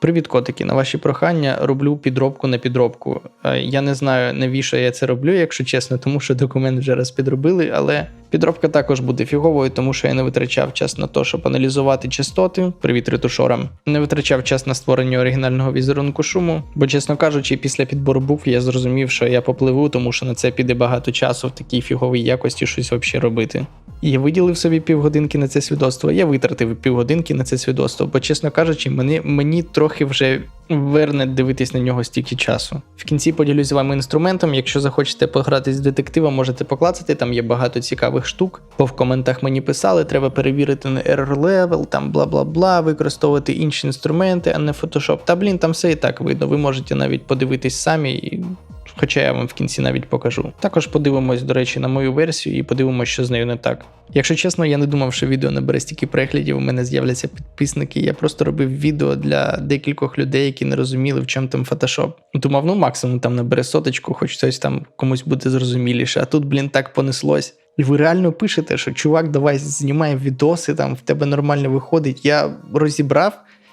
Привіт, котики. На ваші прохання роблю підробку на підробку. Е, Я не знаю, навіщо я це роблю, якщо чесно, тому що документ вже раз підробили, але підробка також буде фіговою, тому що я не витрачав час на те, щоб аналізувати частоти. Привіт, ретушорам. Не витрачав час на створення оригінального візерунку шуму, бо, чесно кажучи, після підбору букв я зрозумів, що я попливу, тому що на це піде багато часу в такій фіговій якості щось взагалі робити. Я виділив собі півгодинки на це свідоцтво. Я витратив півгодинки на це свідоцтво, бо, чесно кажучи, мені, мені трохи вже верне дивитись на нього стільки часу. В кінці поділюсь з вами інструментом. Якщо захочете погратись з детективом, можете поклацати, там є багато цікавих штук. Бо в коментах мені писали, треба перевірити на error level, там бла бла бла, використовувати інші інструменти, а не Photoshop. Та блін, там все і так видно. Ви можете навіть подивитись самі і. Хоча я вам в кінці навіть покажу. Також подивимось, до речі, на мою версію і подивимось, що з нею не так. Якщо чесно, я не думав, що відео набере стільки переглядів, у мене з'являться підписники. Я просто робив відео для декількох людей, які не розуміли, в чому там фотошоп. Думав, ну максимум там набере соточку, хоч щось там комусь буде зрозуміліше. А тут, блін, так понеслось. І ви реально пишете, що чувак, давай знімай відоси, там в тебе нормально виходить. Я розібрав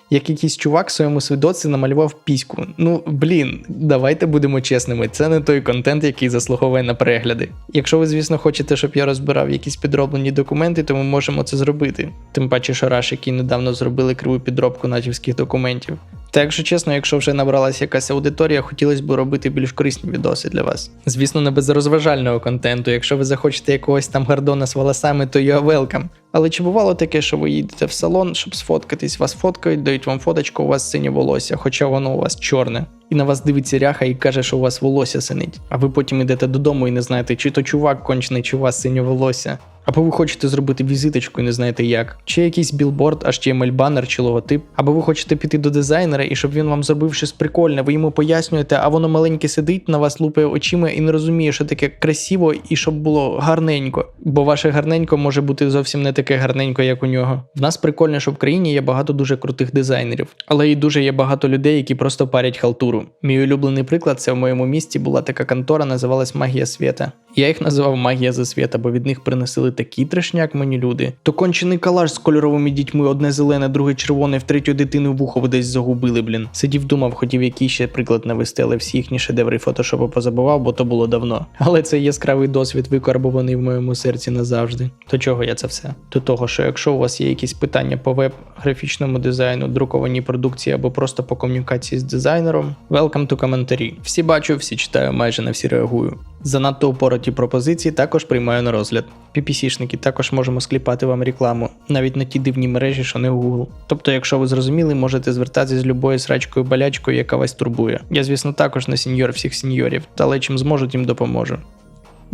як якийсь чувак в своєму свідоцтві намалював піську. Ну блін, давайте будемо чесними. Це не той контент, який заслуговує на перегляди. Якщо ви, звісно, хочете, щоб я розбирав якісь підроблені документи, то ми можемо це зробити. Тим паче, що Rush, які недавно зробили криву підробку натівських документів. Та якщо чесно, якщо вже набралася якась аудиторія, хотілося б робити більш корисні відоси для вас. Звісно, не без розважального контенту. Якщо ви захочете якогось там гардона з волосами, то are welcome. Але чи бувало таке, що ви їдете в салон, щоб сфоткатись, вас фоткають, дають вам фоточку, у вас синє волосся, хоча воно у вас чорне. І на вас дивиться ряха і каже, що у вас волосся синить. А ви потім йдете додому і не знаєте, чи то чувак кончений, чи у вас синє волосся. Або ви хочете зробити візиточку і не знаєте як, чи якийсь білборд, HTML банер чи логотип, або ви хочете піти до дизайнера і щоб він вам зробив щось прикольне, ви йому пояснюєте, а воно маленьке сидить, на вас лупає очима і не розуміє, що таке красиво і щоб було гарненько. Бо ваше гарненько може бути зовсім не таке гарненько, як у нього. В нас прикольно, що в країні є багато дуже крутих дизайнерів, але і дуже є багато людей, які просто парять халтуру. Мій улюблений приклад це в моєму місті була така контора, називалась Магія Світа. Я їх називав магія за світа, бо від них приносили такий трешняк мені люди. То кончений калаш з кольоровими дітьми, одне зелене, друге червоне, в третю дитину вухо десь загубили, блін. Сидів, думав, хотів який ще приклад навести, але всі їхні шедеври фотошопу позабував, бо то було давно. Але цей яскравий досвід викарбований в моєму серці назавжди. До чого я це все? До того, що якщо у вас є якісь питання по веб, графічному дизайну, друкованій продукції або просто по комунікації з дизайнером, welcome to коментарі. Всі бачу, всі читаю, майже на всі реагую. Занадто упороті пропозиції також приймаю на розгляд. PPC-шники також можемо скліпати вам рекламу, навіть на ті дивні мережі, що не Google. Тобто, якщо ви зрозуміли, можете звертатися з любою срачкою болячкою, яка вас турбує. Я, звісно, також не сеньор всіх сеньорів, але чим зможу, тим допоможу.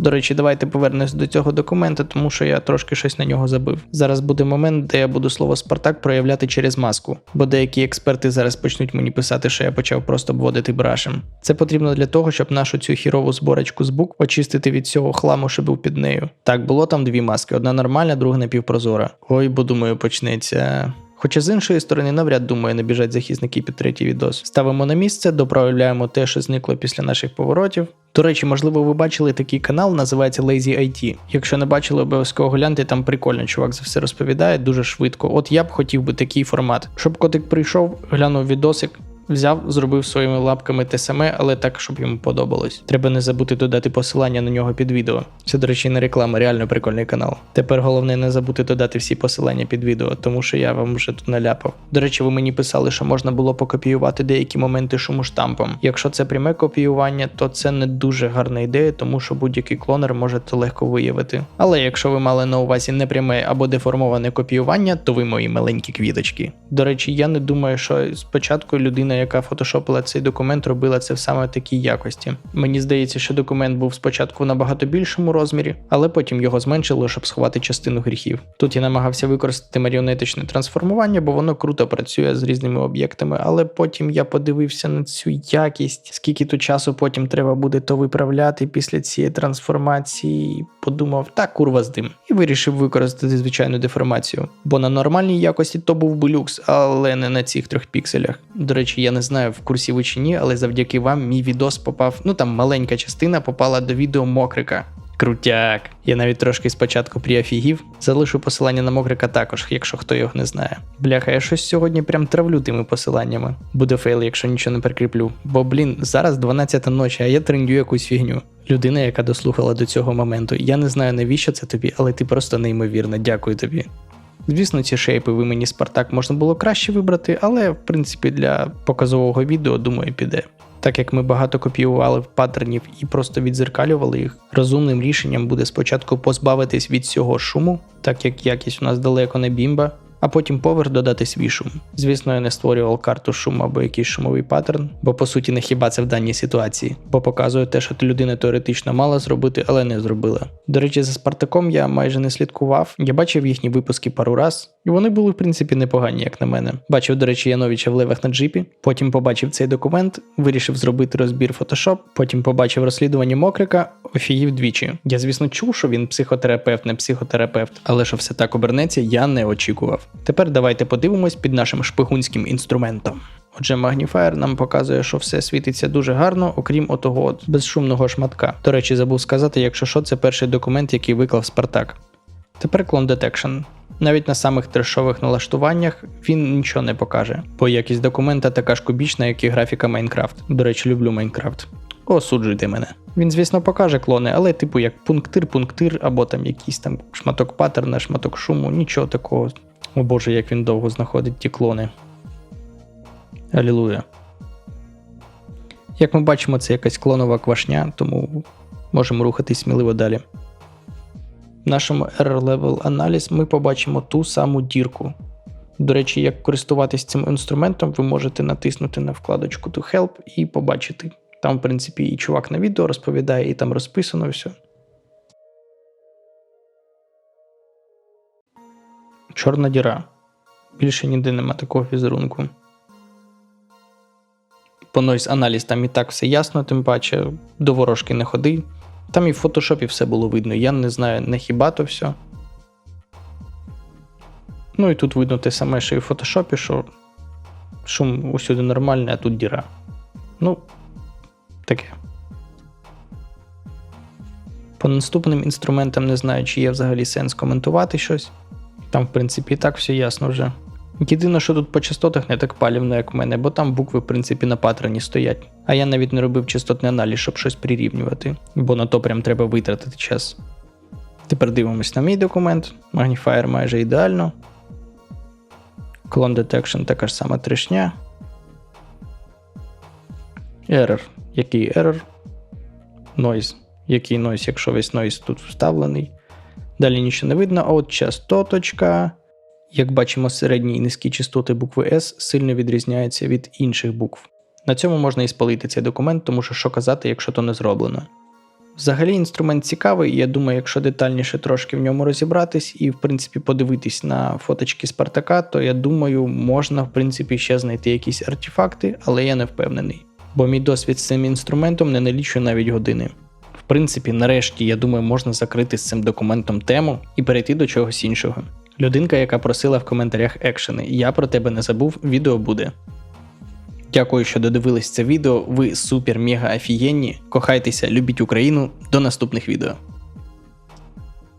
До речі, давайте повернемось до цього документа, тому що я трошки щось на нього забив. Зараз буде момент, де я буду слово Спартак проявляти через маску, бо деякі експерти зараз почнуть мені писати, що я почав просто обводити брашем. Це потрібно для того, щоб нашу цю хірову зборочку з букв очистити від цього хламу, що був під нею. Так, було там дві маски: одна нормальна, друга напівпрозора. Ой, бо думаю, почнеться. Хоча з іншої сторони, навряд думаю, не біжать захисники під третій відос. Ставимо на місце, доправляємо те, що зникло після наших поворотів. До речі, можливо, ви бачили такий канал, називається Lazy IT. Якщо не бачили, обов'язково гляньте, там прикольно, чувак за все розповідає дуже швидко. От я б хотів би такий формат, щоб котик прийшов, глянув відосик. Взяв, зробив своїми лапками те саме, але так, щоб йому подобалось. Треба не забути додати посилання на нього під відео. Це, до речі, не реклама, реально прикольний канал. Тепер головне не забути додати всі посилання під відео, тому що я вам вже тут наляпав. До речі, ви мені писали, що можна було покопіювати деякі моменти шуму штампом. Якщо це пряме копіювання, то це не дуже гарна ідея, тому що будь-який клонер може це легко виявити. Але якщо ви мали на увазі непряме або деформоване копіювання, то ви мої маленькі квіточки. До речі, я не думаю, що спочатку людина яка фотошопила цей документ, робила це в саме такій якості. Мені здається, що документ був спочатку в набагато більшому розмірі, але потім його зменшили, щоб сховати частину гріхів. Тут я намагався використати маріонетичне трансформування, бо воно круто працює з різними об'єктами, але потім я подивився на цю якість, скільки тут часу потім треба буде то виправляти після цієї трансформації, подумав, та курва з дим, і вирішив використати звичайну деформацію. Бо на нормальній якості то був би люкс, але не на цих трьох пікселях. До речі, я не знаю в курсі ви чи ні, але завдяки вам мій відос попав. Ну там маленька частина попала до відео Мокрика. Крутяк. Я навіть трошки спочатку пріофігів. Залишу посилання на мокрика також, якщо хто його не знає. Бляха, я щось сьогодні прям травлю тими посиланнями. Буде фейл, якщо нічого не прикріплю. Бо, блін, зараз 12 ночі, а я трендю якусь фігню. Людина, яка дослухала до цього моменту. Я не знаю, навіщо це тобі, але ти просто неймовірна. Дякую тобі. Звісно, ці шейпи в імені Спартак можна було краще вибрати, але в принципі для показового відео, думаю, піде. Так як ми багато копіювали паттернів і просто відзеркалювали їх, розумним рішенням буде спочатку позбавитись від цього шуму, так як якість у нас далеко не бімба, а потім поверх додати свій шум. Звісно, я не створював карту шуму або якийсь шумовий паттерн, бо по суті не хіба це в даній ситуації, бо показує те, що людина теоретично мала зробити, але не зробила. До речі, за Спартаком я майже не слідкував. Я бачив їхні випуски пару раз, і вони були в принципі непогані, як на мене. Бачив, до речі, Яновича в левах на джипі. Потім побачив цей документ, вирішив зробити розбір Photoshop, потім побачив розслідування Мокрика, офігів двічі. Я, звісно, чув, що він психотерапевт, не психотерапевт, але що все так обернеться, я не очікував. Тепер давайте подивимось під нашим шпигунським інструментом. Отже, Magnifier нам показує, що все світиться дуже гарно, окрім отого от безшумного шматка. До речі, забув сказати, якщо що, це перший документ, який виклав Спартак. Тепер Clone Detection. Навіть на самих трешових налаштуваннях він нічого не покаже, бо якість документа така ж кубічна, як і графіка Майнкрафт. До речі, люблю Майнкрафт. Осуджуйте мене. Він, звісно, покаже клони, але типу як пунктир, пунктир, або там якийсь там шматок паттерна, шматок шуму, нічого такого. О боже, як він довго знаходить ті клони. Алілуя. Як ми бачимо, це якась клонова квашня, тому можемо рухатись сміливо далі. В нашому Error Level аналіз ми побачимо ту саму дірку. До речі, як користуватись цим інструментом, ви можете натиснути на вкладочку To Help і побачити. Там, в принципі, і чувак на відео розповідає, і там розписано все. Чорна діра. Більше ніде нема такого візерунку. По Noise аналіз там і так все ясно, тим паче до ворожки не ходи. Там і в фотошопі все було видно. Я не знаю, не хіба то все. Ну і тут видно те саме, що і в фотошопі, що шум усюди нормальний, а тут діра. Ну, таке. По наступним інструментам не знаю, чи є взагалі сенс коментувати щось. Там, в принципі, і так все ясно вже. Єдине, що тут по частотах не так палівно, як в мене, бо там букви, в принципі, на паттерні стоять. А я навіть не робив частотний аналіз, щоб щось прирівнювати, бо на то прям треба витратити час. Тепер дивимось на мій документ. Magnifier майже ідеально. Clone Detection така ж сама трешня. Error. Який error? Noise. Який noise, якщо весь noise тут вставлений. Далі нічого не видно, от частоточка. Як бачимо, середні і низькі частоти букви S сильно відрізняються від інших букв. На цьому можна і спалити цей документ, тому що що казати, якщо то не зроблено. Взагалі інструмент цікавий, і я думаю, якщо детальніше трошки в ньому розібратись і, в принципі, подивитись на фоточки Спартака, то я думаю, можна, в принципі, ще знайти якісь артефакти, але я не впевнений. Бо мій досвід з цим інструментом не налічує навіть години. В принципі, нарешті, я думаю, можна закрити з цим документом тему і перейти до чогось іншого. Людинка, яка просила в коментарях екшени, я про тебе не забув, відео буде. Дякую, що додивились це відео. Ви супер мега офігенні. Кохайтеся, любіть Україну. До наступних відео.